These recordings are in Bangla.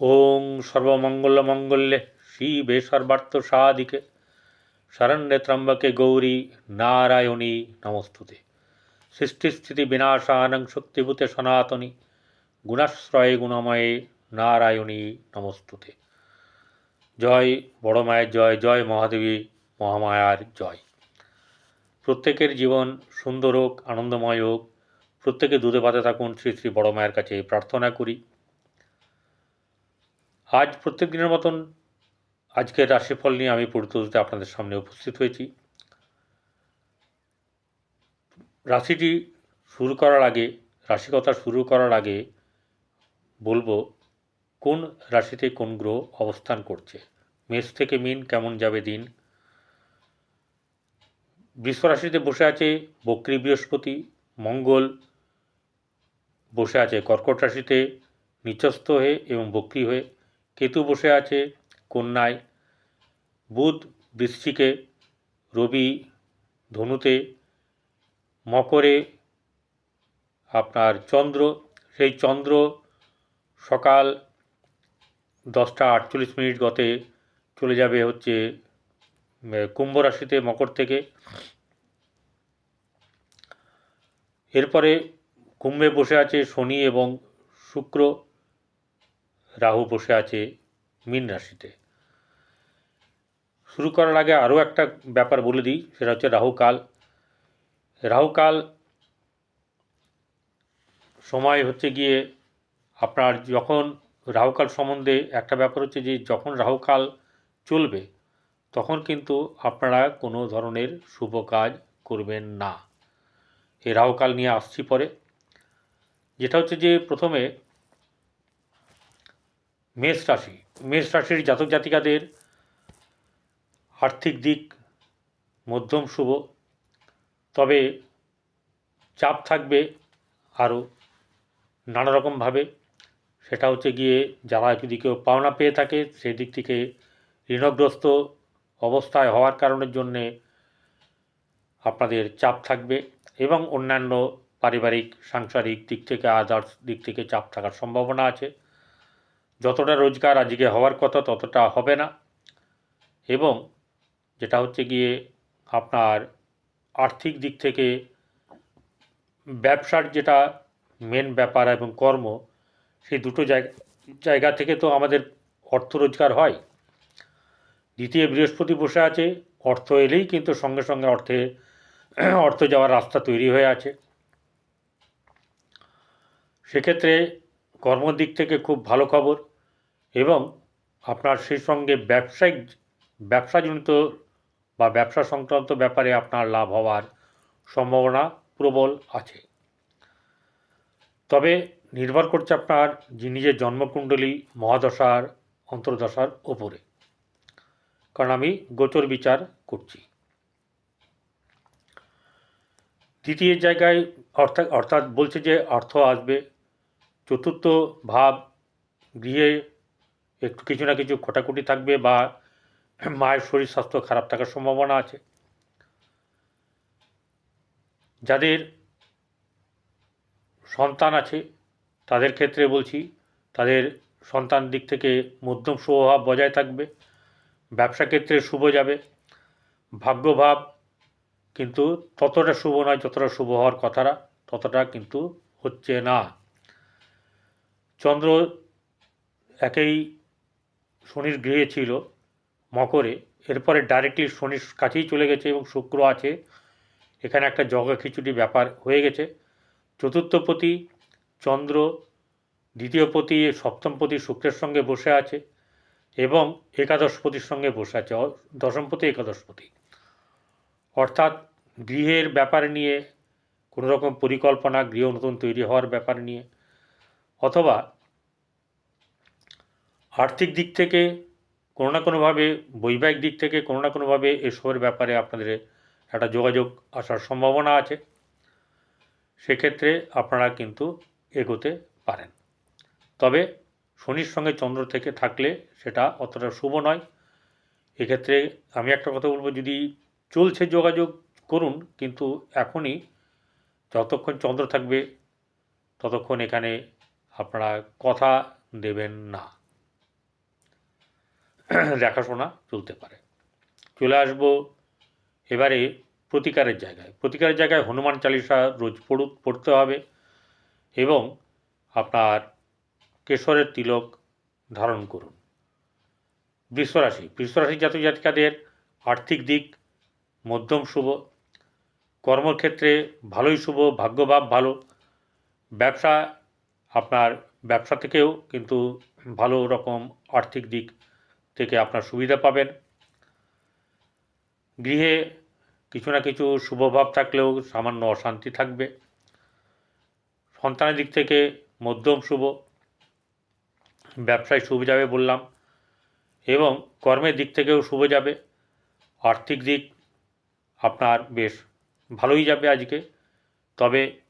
ওং সর্বমঙ্গলমঙ্গল্যে শিবে সর্বার্থ সাধিকে শরণ্যে ত্রম্বকে গৌরী নারায়ণী নমস্তুতে। সৃষ্টিস্থিতি বিনাশানং শক্তিভূতে সনাতনী গুণাশ্রয়ে গুণময়ে নারায়ণী নমস্তুতে। জয় বড় মায়ের জয় জয় মহাদেবী মহামায়ার জয়। প্রত্যেকের জীবন সুন্দর হোক, আনন্দময় হোক। প্রত্যেকে দুধে পাতে থাকুন, শ্রী শ্রী বড় মায়ের কাছে প্রার্থনা করি। আজ প্রত্যেক দিনের মতন আজকের রাশিফল নিয়ে আমি পরিতোষতে আপনাদের সামনে উপস্থিত হয়েছি। রাশিটি শুরু করার আগে, রাশিকতা শুরু করার আগে বলব, কোন রাশিতে কোন গ্রহ অবস্থান করছে? মেষ থেকে মিন কেমন যাবে দিন? বৃষ রাশিতে বসে আছে বক্রী বৃহস্পতি, মঙ্গল বসে আছে কর্কট রাশিতে নিচস্থ হয়ে এবং বক্রী হয়ে। কেতু বসে আছে কন্যায়। বুধ বৃশ্চিকে, রবি ধনুতে, মকরে আপনার চন্দ্র। সেই চন্দ্র সকাল দশটা আটচল্লিশ মিনিট গতে চলে যাবে হচ্ছে কুম্ভ রাশিতে মকর থেকে। এরপরে কুম্ভে বসে আছে শনি এবং শুক্র। রাহু বসে আছে মীন রাশিতে। শুরু করার আগে আরও একটা ব্যাপার বলে দিই, সেটা হচ্ছে রাহুকাল রাহুকাল সময় হচ্ছে গিয়ে আপনার যখন রাহুকাল সম্বন্ধে একটা ব্যাপার হচ্ছে যে, যখন রাহুকাল চলবে, তখন কিন্তু আপনারা কোনো ধরনের শুভ কাজ করবেন না। এই রাহুকাল নিয়ে আসছি পরে। যেটা হচ্ছে যে, প্রথমে মেষ রাশি। মেষ রাশির জাতক জাতিকাদের আর্থিক দিক মধ্যম, শুভ। তবে চাপ থাকবে আরও নানা রকমভাবে সেটা হচ্ছে গিয়ে যারা যদি কেউ পাওনা পেয়ে থাকে সেই দিক থেকে ঋণগ্রস্ত অবস্থায় হওয়ার কারণের জন্যে আপনাদের চাপ থাকবে এবং অন্যান্য পারিবারিক, সাংসারিক দিক থেকে আদার্স দিক থেকে চাপ থাকার সম্ভাবনা আছে। যতটা রোজগার আজকে হওয়ার কথা ততটা হবে না। এবং যেটা হচ্ছে গিয়ে আপনার আর্থিক দিক থেকে ব্যবসার যেটা মেন ব্যাপার এবং কর্ম, সেই দুটো জায়গা জায়গা থেকে তো আমাদের অর্থ রোজগার হয়। দ্বিতীয় বৃহস্পতি বসে আছে, অর্থ এলেই কিন্তু সঙ্গে সঙ্গে অর্থে, অর্থ যাওয়ার রাস্তা তৈরি হয়ে আছে। সেক্ষেত্রে কর্মর দিক থেকে খুব ভালো খবর। এবং আপনার সেই সঙ্গে ব্যবসায়িক, ব্যবসাজনিত বা ব্যবসা সংক্রান্ত ব্যাপারে আপনার লাভ হওয়ার সম্ভাবনা প্রবল আছে। তবে নির্ভর করছে আপনার নিজের জন্মকুণ্ডলী মহাদশার, অন্তর্দশার ওপরে। কারণ আমি গোচর বিচার করছি। তৃতীয় জায়গায় অর্থাৎ অর্থাৎ বলছে যে অর্থ আসবে। চতুর্থ ভাব গৃহে একটু কিছু না কিছু খোটাখুটি থাকবে বা মায়ের শরীর, স্বাস্থ্য খারাপ থাকার সম্ভাবনা আছে। যাদের সন্তান আছে, তাদের ক্ষেত্রে বলছি, তাদের সন্তান দিক থেকে মধ্যম শুভভাব বজায় থাকবে, ব্যবসা ক্ষেত্রে শুভ যাবে। ভাগ্যভাব কিন্তু ততটা শুভ নয় যতটা শুভ হওয়ার কথাটা, ততটা কিন্তু হচ্ছে না। চন্দ্র একেই শনির গৃহে ছিল, মকরে। এরপরে ডাইরেক্টলি শনির কাছেই চলে গেছে এবং শুক্র আছে। এখানে একটা জগা খিচুড়ি ব্যাপার হয়ে গেছে। চতুর্থপতি চন্দ্র দ্বিতীয়পতি সপ্তমপতি শুক্রের সঙ্গে বসে আছে এবং একাদশপতির সঙ্গে বসে আছে দশমপতি একাদশপতি অর্থাৎ গৃহের ব্যাপার নিয়ে কোনো রকম পরিকল্পনা, গৃহ নতুন তৈরি হওয়ার ব্যাপার নিয়ে, অথবা আর্থিক দিক থেকে কোনো না কোনোভাবে, বৈবাহিক দিক থেকে কোনো না কোনোভাবে এসবের ব্যাপারে আপনাদের একটা যোগাযোগ আসার সম্ভাবনা আছে। সেক্ষেত্রে আপনারা কিন্তু এগোতে পারেন। তবে শনির সঙ্গে চন্দ্র থেকে থাকলে সেটা অতটা শুভ নয়। এক্ষেত্রে আমি একটা কথা বলব, যদি চলছে যোগাযোগ করুন, কিন্তু এখনই যতক্ষণ চন্দ্র থাকবে, ততক্ষণ এখানে আপনারা কথা দেবেন না। দেখাশোনা চলতে পারে। চলে আসব এবারে প্রতিকারের জায়গায়। প্রতিকারের জায়গায় হনুমান চালিসা রোজ পড়ু, পড়তে হবে এবং আপনার কেশরের তিলক ধারণ করুন। বৃষরাশি বৃষরাশি জাতক জাতিকাদের আর্থিক দিক মধ্যম শুভ, কর্মক্ষেত্রে ভালোই শুভ, ভাগ্যভাব ভালো, ব্যবসা, আপনার ব্যবসা থেকেও কিন্তু ভালো রকম আর্থিক দিক থেকে আপনার সুবিধা পাবেন। গৃহে কিছু না কিছু শুভভাব থাকলেও সামান্য অশান্তি থাকবে। সন্তানের দিক থেকে মধ্যম শুভ। ব্যবসায় শুভ যাবে বললাম। এবং কর্মের দিক থেকেও শুভ যাবে। আর্থিক দিক আপনার বেশ ভালোই যাবে আজকে। তবে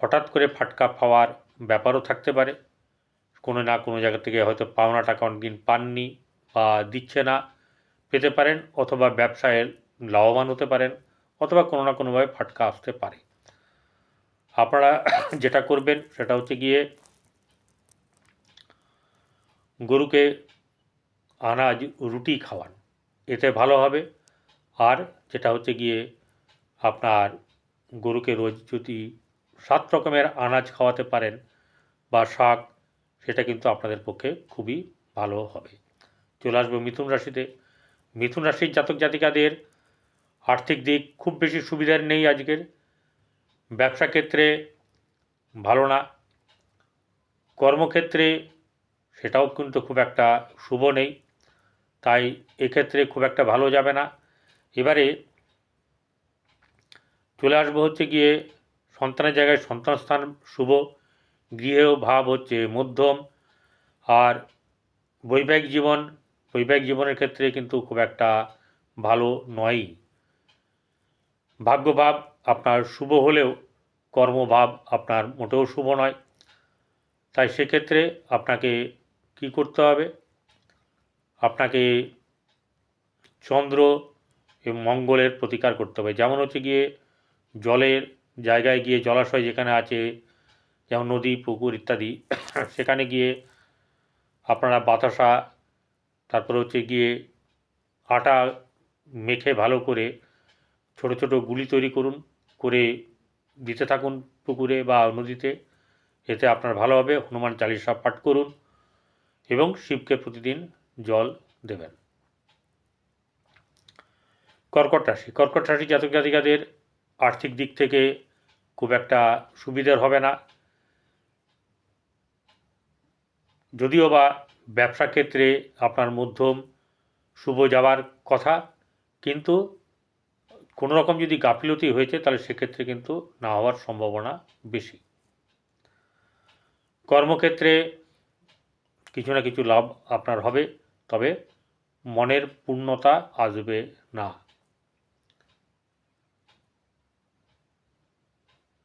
হঠাৎ করে ফাটকা পাওয়ার ব্যাপারও থাকতে পারে। কোনো না কোনো জায়গা থেকে হয়তো পাওনা টাকা অনেকদিন পাননি বা দিচ্ছে না পেতে পারেন অথবা ব্যবসায় লাভবান হতে পারেন অথবা কোনো না কোনোভাবে ফাটকা আসতে পারে। আপনারা যেটা করবেন সেটা হচ্ছে গিয়ে গরুকে আনাজ, রুটি খাওয়ান। এতে ভালো হবে। আর যেটা হচ্ছে গিয়ে আপনার গরুকে রোজ যদি সাত রকমের আনাজ খাওয়াতে পারেন বা শাক সেটা কিন্তু আপনাদের পক্ষে খুবই ভালো হবে। চলে আসব মিথুন রাশিতে। মিথুন রাশির জাতক জাতিকাদের আর্থিক দিক খুব বেশি সুবিধার নেই আজকের। ব্যবসা ক্ষেত্রে ভালো না। কর্মক্ষেত্রে সেটাও কিন্তু খুব একটা শুভ নেই। তাই এক্ষেত্রে খুব একটা ভালো যাবে না। এবারে চলে আসব হচ্ছে গিয়ে সন্তানের জায়গায় সন্তান স্থান শুভ। গৃহেও ভাব হচ্ছে মধ্যম আর বৈবাহিক জীবন, বৈবাহিক জীবনের ক্ষেত্রে কিন্তু খুব একটা ভালো নয়ই। ভাগ্যভাব আপনার শুভ হলেও কর্মভাব আপনার মোটেও শুভ নয়। তাই সেক্ষেত্রে আপনাকে কি করতে হবে? আপনাকে চন্দ্র এবং মঙ্গলের প্রতিকার করতে হবে। যেমন হচ্ছে গিয়ে জলের জায়গায় গিয়ে জলাশয় যেখানে আছে যেমন নদী, পুকুর ইত্যাদি, সেখানে গিয়ে আপনারা বাতাসা, তারপরে হচ্ছে গিয়ে আটা মেখে ভালো করে ছোট ছোট গুলি তৈরি করুন, করে দিতে থাকুন পুকুরে বা নদীতে। এতে আপনার ভালো হবে। হনুমান চালিশা পাঠ করুন এবং শিবকে প্রতিদিন জল দেবেন। কর্কট রাশি। কর্কট রাশি জাতক জাতিকাদের আর্থিক দিক থেকে খুব একটা সুবিধার হবে না। যদিও বা ব্যবসা ক্ষেত্রে আপনার মধ্যম শুভ যাওয়ার কথা, কিন্তু কোনো রকম যদি গাফিলতি হয়েছে, তাহলে সেক্ষেত্রে কিন্তু না হওয়ার সম্ভাবনা বেশি। কর্মক্ষেত্রে কিছু না কিছু লাভ আপনার হবে, তবে মনের পূর্ণতা আসবে না।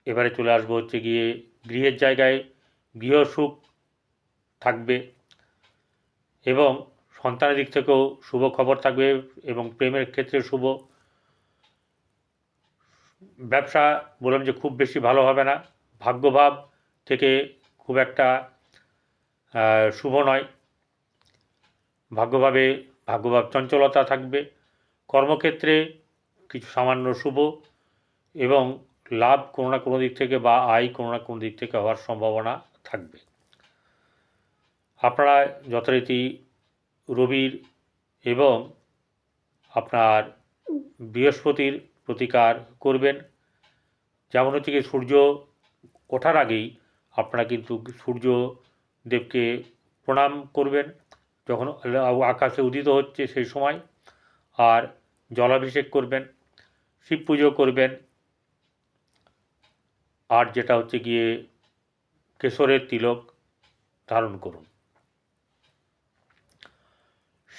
এবারে চলে আসব হচ্ছে গিয়ে গৃহের জায়গায়। গৃহ সুখ থাকবে এবং সন্তানের দিক থেকেও শুভ খবর থাকবে এবং প্রেমের ক্ষেত্রে শুভ। ব্যবসা বললাম যে খুব বেশি ভালো হবে না। ভাগ্যভাব থেকে খুব একটা শুভ নয়। ভাগ্যভাবে, ভাগ্যভাব চঞ্চলতা থাকবে। কর্মক্ষেত্রে কিছু সামান্য শুভ এবং লাভ কোনো না কোনো দিক থেকে বা আয় কোনো না কোনো দিক থেকে হওয়ার সম্ভাবনা থাকবে। আপনারা যথারীতি রবির এবং আপনার বৃহস্পতির প্রতিকার করবেন। যেমন হচ্ছে কি, সূর্য ওঠার আগেই আপনারা কিন্তু সূর্য দেবকে প্রণাম করবেন যখন আকাশে উদিত হচ্ছে সেই সময়। আর জলাভিষেক করবেন, শিব পুজো করবেন। আর যেটা হচ্ছে গিয়ে কেশরের তিলক ধারণ করুন।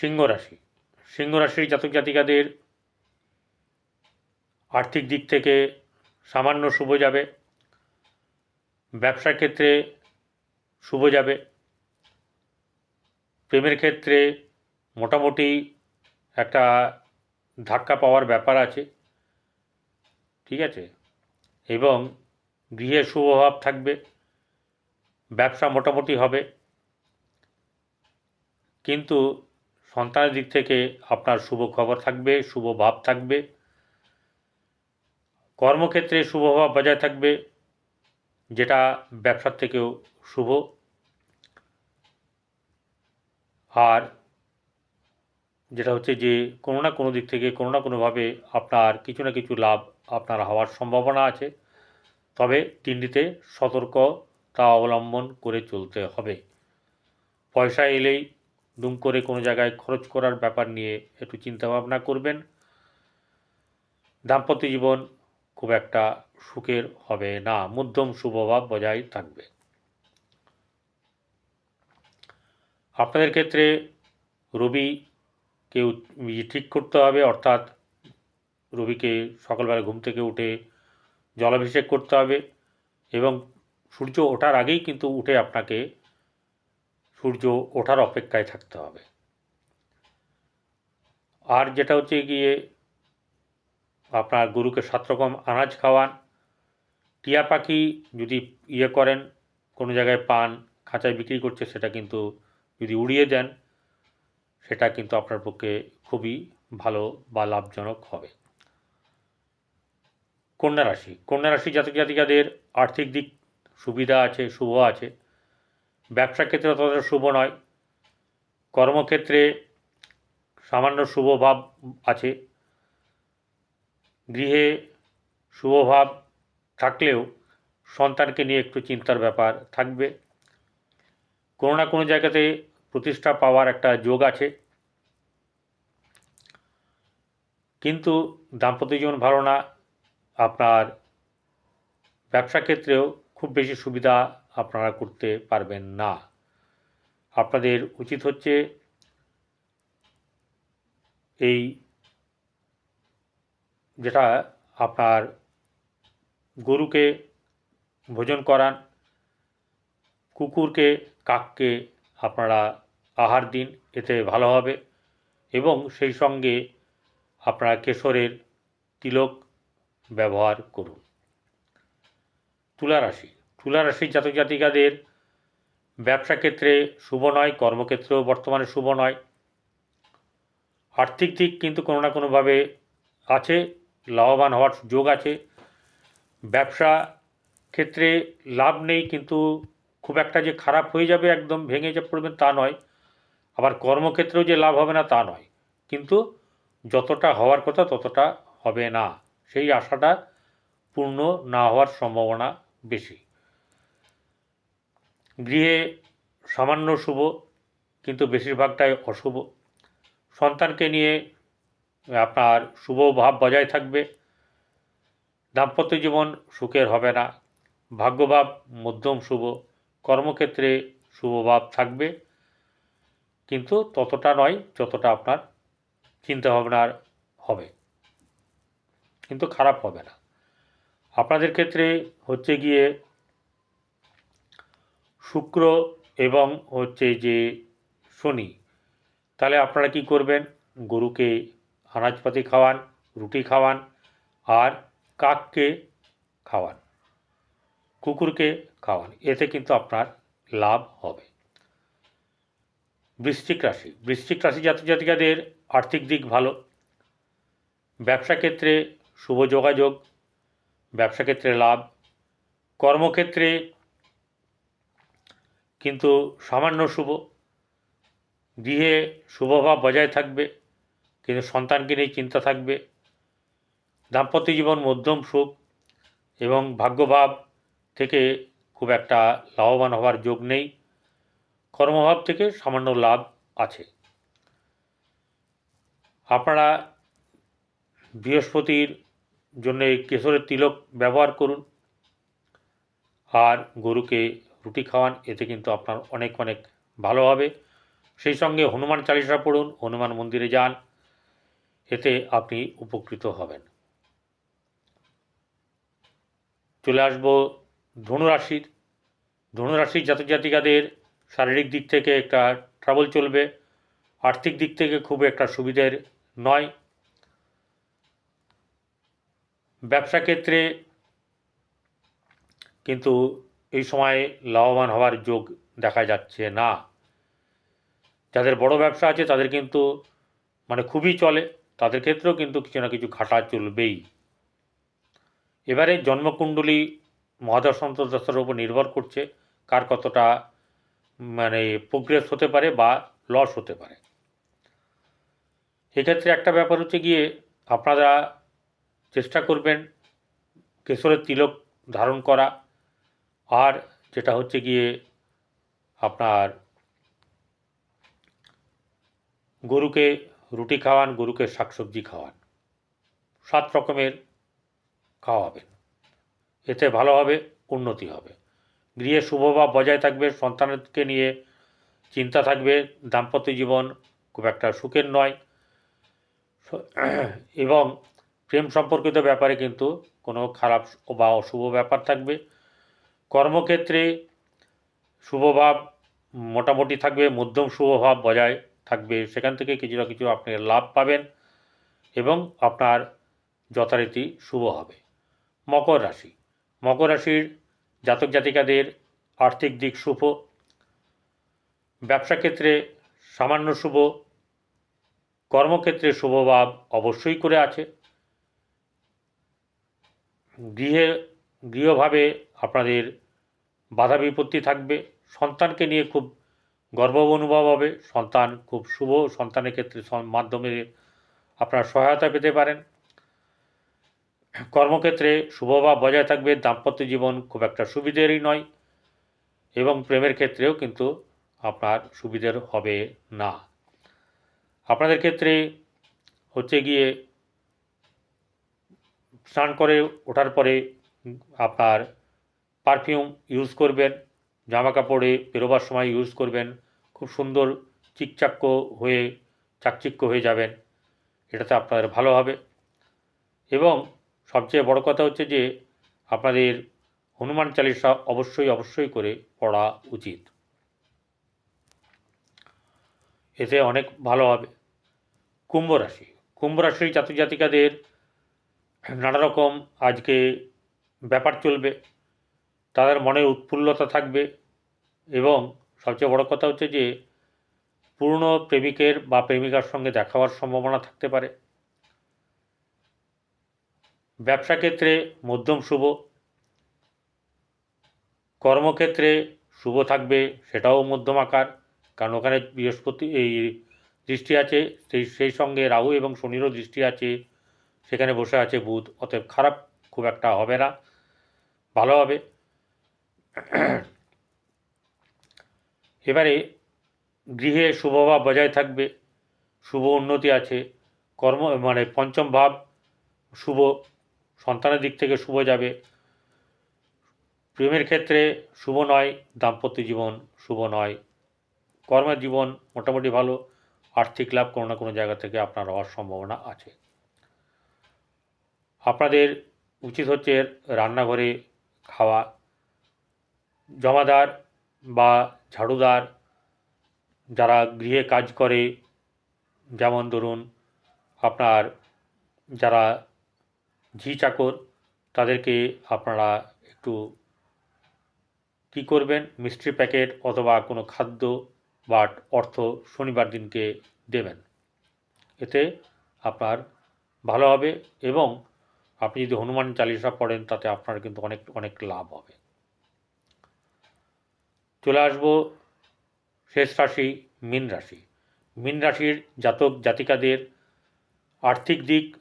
সিংহ রাশি। সিংহ রাশির জাতক জাতিকাদের আর্থিক দিক থেকে সামান্য শুভ যাবে। ব্যবসার ক্ষেত্রে শুভ যাবে। প্রেমের ক্ষেত্রে মোটামুটি একটা ধাক্কা পাওয়ার ব্যাপার আছে। ঠিক আছে? এবং গৃহে শুভভাব থাকবে। ব্যবসা মোটামুটি হবে। কিন্তু সন্তানের দিক থেকে আপনার শুভ খবর থাকবে, শুভ ভাব থাকবে। কর্মক্ষেত্রে শুভ ভাব বজায় থাকবে, যেটা ব্যবসার থেকেও শুভ। আর যেটা হচ্ছে যে, কোনো না কোনো দিক থেকে, কোনো না কোনোভাবে আপনার কিছু না কিছু লাভ আপনার হওয়ার সম্ভাবনা আছে। তবে তিনটিতে সতর্কতা অবলম্বন করে চলতে হবে। পয়সা এলেই দুম করে কোনো জায়গায় খরচ করার ব্যাপার নিয়ে একটু চিন্তাভাবনা করবেন। দাম্পত্য জীবন খুব একটা সুখের হবে না, মধ্যম সুপ্রভাব বজায় থাকবে। আপনাদের ক্ষেত্রে রবি কেউ ঠিক করতে হবে, অর্থাৎ রবিকে সকালবেলা ঘুম থেকে উঠে জলাভিষেক করতে হবে এবং সূর্য ওঠার আগেই কিন্তু উঠে আপনাকে সূর্য ওঠার অপেক্ষায় থাকতে হবে। আর যেটা হচ্ছে গিয়ে, আপনার গরুকে সাত রকম আনাজ খাওয়ান, টিয়া পাখি যদি ইয়ে করেন, কোনো জায়গায় পান, খাঁচায় বিক্রি করছে, সেটা কিন্তু যদি উড়িয়ে দেন, সেটা কিন্তু আপনার পক্ষে খুবই ভালো বা লাভজনক হবে। কন্যা রাশি কন্যা রাশি জাতক জাতিকাদের আর্থিক দিক সুবিধা আছে, শুভ আছে। ব্যবসা ক্ষেত্রে ততটা শুভ নয়। কর্মক্ষেত্রে সামান্য শুভ ভাব আছে। গৃহে শুভভাব থাকলেও সন্তানকে নিয়ে একটু চিন্তার ব্যাপার থাকবে। কোনো না কোনো জায়গাতে প্রতিষ্ঠা পাওয়ার একটা যোগ আছে। কিন্তু দাম্পত্য জীবন ভালো না, আপনার ব্যবসা ক্ষেত্রেও খুব বেশি সুবিধা আপনারা করতে পারবেন না। আপনাদের উচিত হচ্ছে এই যেটা আপনার গরুকে ভোজন করান, কুকুরকে, কাককে আপনারা আহার দিন, এতে ভালো হবে এবং সেই সঙ্গে আপনারা কেশরের তিলক ব্যবহার করুন। তুলা রাশি তুলা রাশির জাতক জাতিকাদের ব্যবসা ক্ষেত্রে শুভ নয়, কর্মক্ষেত্রেও বর্তমানে শুভ নয়। আর্থিক দিক কিন্তু কোনো না কোনোভাবে আছে, লাভবান হওয়ার যোগ আছে। ব্যবসা ক্ষেত্রে লাভ নেই কিন্তু খুব একটা যে খারাপ হয়ে যাবে, একদম ভেঙে যে পড়বেন তা নয়। আবার কর্মক্ষেত্রেও যে লাভ হবে না তা নয়। কিন্তু যতটা হওয়ার কথা ততটা হবে না। সেই আশাটা পূর্ণ না হওয়ার সম্ভাবনা বেশি। গৃহে সামান্য শুভ, কিন্তু বেশিরভাগটাই অশুভ। সন্তানকে নিয়ে আপনার শুভ ভাব বজায় থাকবে। দাম্পত্য জীবন সুখের হবে না। ভাগ্যভাব মধ্যম শুভ, কর্মক্ষেত্রে শুভভাব থাকবে। কিন্তু ততটা নয় যতটা আপনার চিন্তাভাবনার হবে। কিন্তু খারাপ হবে না। আপনাদের ক্ষেত্রে হচ্ছে গিয়ে শুক্র এবং হচ্ছে যে শনি। তাহলে আপনারা কি করবেন? গরুকে আনাজপাতি খাওয়ান, রুটি খাওয়ান আর কাককে খাওয়ান, কুকুরকে খাওয়ান। এতে কিন্তু আপনার লাভ হবে। বৃশ্চিক রাশি। বৃশ্চিক রাশি জাতক জাতিকাদের আর্থিক দিক ভালো। ব্যবসা ক্ষেত্রে শুভ যোগাযোগ, ব্যবসা ক্ষেত্রে লাভ, কর্মক্ষেত্রে কিন্তু সামান্য শুভ। গৃহে শুভভাব বজায় থাকবে, কিন্তু সন্তানকে নিয়ে চিন্তা থাকবে। দাম্পত্য জীবন মধ্যম সুখ এবং ভাগ্যভাব থেকে খুব একটা লাভবান হওয়ার যোগ নেই। কর্মভাব থেকে সামান্য লাভ আছে। আপনারা বৃহস্পতির জন্য কেশরের তিলক ব্যবহার করুন। আর গরুকে রুটি খাওয়ান, এতে কিন্তু আপনার অনেক অনেক ভালো হবে। সেই সঙ্গে হনুমান চালিসা পড়ুন, হনুমান মন্দিরে যান, এতে আপনি উপকৃত হবেন। চলে আসব ধনুরাশির। ধনুরাশির জাতক জাতিকাদের শারীরিক দিক থেকে একটা ট্রাবল চলবে, আর্থিক দিক থেকে খুব একটা সুবিধের নয়। ব্যবসা ক্ষেত্রে কিন্তু এই সময়ে লাভবান হওয়ার যোগ দেখা যাচ্ছে না। যাদের বড় ব্যবসা আছে, তাদের কিন্তু মানে খুবই চলে। তাদের ক্ষেত্রেও কিন্তু কিছু না কিছু ঘাটা চলবেই। এবারে জন্মকুণ্ডলী মহাদশ অন্তর্দশার উপর নির্ভর করছে কার কতটা মানে প্রোগ্রেস হতে পারে বা লস হতে পারে। এক্ষেত্রে একটা ব্যাপার হচ্ছে গিয়ে আপনারা চেষ্টা করবেন কেশরের তিলক ধারণ করা। আর যেটা হচ্ছে গিয়ে আপনার গরুকে রুটি খাওয়ান, গরুকে শাকসবজি খাওয়ান। সাত রকমের খাওয়াবেন। এতে ভালোভাবে উন্নতি হবে। গৃহে শুভভাব বজায় থাকবে, সন্তানকে নিয়ে চিন্তা থাকবে, দাম্পত্য জীবন খুব একটা সুখের নয়। এবং প্রেম সম্পর্কিত ব্যাপারে কিন্তু কোনো খারাপ বা অশুভ ব্যাপার থাকবে। কর্মক্ষেত্রে শুভভাব মোটামুটি থাকবে, মধ্যম শুভভাব বজায় থাকবে। সেখান থেকে কিছু না কিছু আপনি লাভ পাবেন এবং আপনার যথারীতি শুভ হবে। মকর রাশি। মকর রাশির জাতক জাতিকাদের আর্থিক দিক শুভ। ব্যবসা ক্ষেত্রে সামান্য শুভ। কর্মক্ষেত্রে শুভভাব অবশ্যই করে আছে। গৃহে, গৃহভাবে আপনাদের বাধা বিপত্তি থাকবে। সন্তানকে নিয়ে খুব গর্ব অনুভব হবে। সন্তান খুব শুভ। সন্তানের ক্ষেত্রে মাধ্যমে আপনারা সহায়তা পেতে পারেন। কর্মক্ষেত্রে শুভভাব বজায় থাকবে। দাম্পত্য জীবন খুব একটা সুবিধেরই নয় এবং প্রেমের ক্ষেত্রেও কিন্তু আপনার সুবিধের হবে না। আপনাদের ক্ষেত্রে হচ্ছে গিয়ে স্নান করে ওঠার পরে আপনার পারফিউম ইউজ করবেন জামা কাপড়ে বেরোবার সময় ইউজ করবেন, খুব সুন্দর চিকচাক্য হয়ে, চাকচিক্য হয়ে যাবেন। এটাতে আপনাদের ভালো হবে। এবং সবচেয়ে বড় কথা হচ্ছে যে, আপনাদের হনুমান চালিসা অবশ্যই অবশ্যই করে পড়া উচিত। এতে অনেক ভালো হবে। কুম্ভ রাশি। কুম্ভ রাশির জাতক জাতিকাদের নানা রকম আজকে ব্যাপার চলবে। তাদের মনে উৎফুল্লতা থাকবে এবং সবচেয়ে বড় কথা হচ্ছে যে পুরনো প্রেমিকের বা প্রেমিকার সঙ্গে দেখা হওয়ার সম্ভাবনা থাকতে পারে। ব্যবসা ক্ষেত্রে মধ্যম শুভ, কর্মক্ষেত্রে শুভ থাকবে সেটাও মধ্যম আকার, কারণ ওখানে বৃহস্পতি, এই দৃষ্টি আছে, সেই সেই সঙ্গে রাহু এবং শনিরও দৃষ্টি আছে, সেখানে বসে আছে বুধ, অতএব খারাপ খুব একটা হবে না, ভালো হবে। এবারে গৃহে শুভভাব বজায় থাকবে, শুভ উন্নতি আছে, কর্ম মানে পঞ্চম ভাব শুভ, সন্তানের দিক থেকে শুভ যাবে। প্রেমের ক্ষেত্রে শুভ নয়, দাম্পত্য জীবন শুভ নয়। কর্মের জীবন মোটামুটি ভালো, আর্থিক লাভ কোনো না কোনো জায়গা থেকে আপনার হওয়ার সম্ভাবনা আছে। আপনাদের উচিত হচ্ছে রান্নাঘরে খাওয়া জমাদার বা ঝাড়ুদার যারা গৃহে কাজ করে, যেমন ধরুন আপনার যারা ঝি চাকর, তাদেরকে আপনারা একটু কী করবেন? মিষ্টি প্যাকেট অথবা কোনো খাদ্য বা অর্থ শনিবার দিনকে দেবেন। এতে আপনার ভালো হবে এবং আপনি যদি হনুমান চালিসা পড়েন, তাতে আপনার কিন্তু অনেক অনেক লাভ হবে। চলে আসব শেষ রাশি, মীন রাশি। মীন রাশির জাতক জাতিকাদের আর্থিক দিক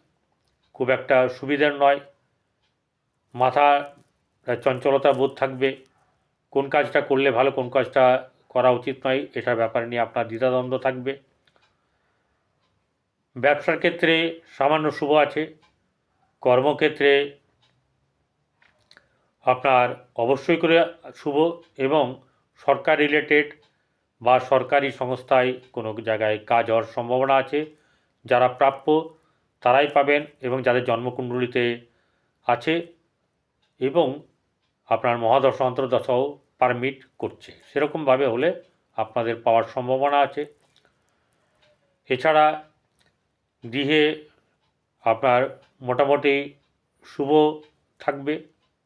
খুব একটা সুবিধার নয়। মাথা চঞ্চলতা বোধ থাকবে। কোন কাজটা করলে ভালো, কোন কাজটা করা উচিত নয়, এটার ব্যাপারে নিয়ে আপনার দ্বিধাদ্বন্দ্ব থাকবে। ব্যবসার ক্ষেত্রে সামান্য শুভ আছে। কর্মক্ষেত্রে আপনার অবশ্যই করে শুভ এবং সরকার রিলেটেড বা সরকারি সংস্থায় কোনো জায়গায় কাজ হওয়ার সম্ভাবনা আছে। যারা প্রাপ্য তারাই পাবেন এবং যাদের জন্মকুণ্ডলিতে আছে এবং আপনার মহাদশ অন্তর্দশাও পারমিট করছে। সেরকমভাবে হলে আপনাদের পাওয়ার সম্ভাবনা আছে। এছাড়া গৃহে আপনার মোটামুটি শুভ থাকবে,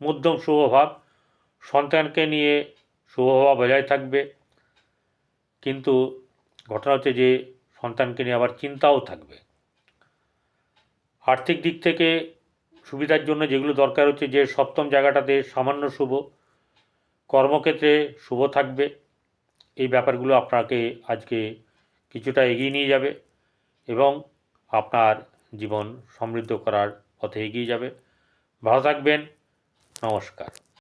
মধ্যম শুভভাব সন্তানকে নিয়ে শুভভাব বজায় থাকবে। কিন্তু ঘটনা হচ্ছে যে, সন্তানকে নিয়ে আবার চিন্তাও থাকবে। আর্থিক দিক থেকে সুবিধার জন্য যেগুলো দরকার হচ্ছে যে, সপ্তম জায়গাটাতে সামান্য শুভ। কর্মক্ষেত্রে শুভ থাকবে। এই ব্যাপারগুলো আপনাকে আজকে কিছুটা এগিয়ে নিয়ে যাবে এবং আপনার জীবন সমৃদ্ধ করার পথে এগিয়ে যাবে। ভালো থাকবেন। নমস্কার।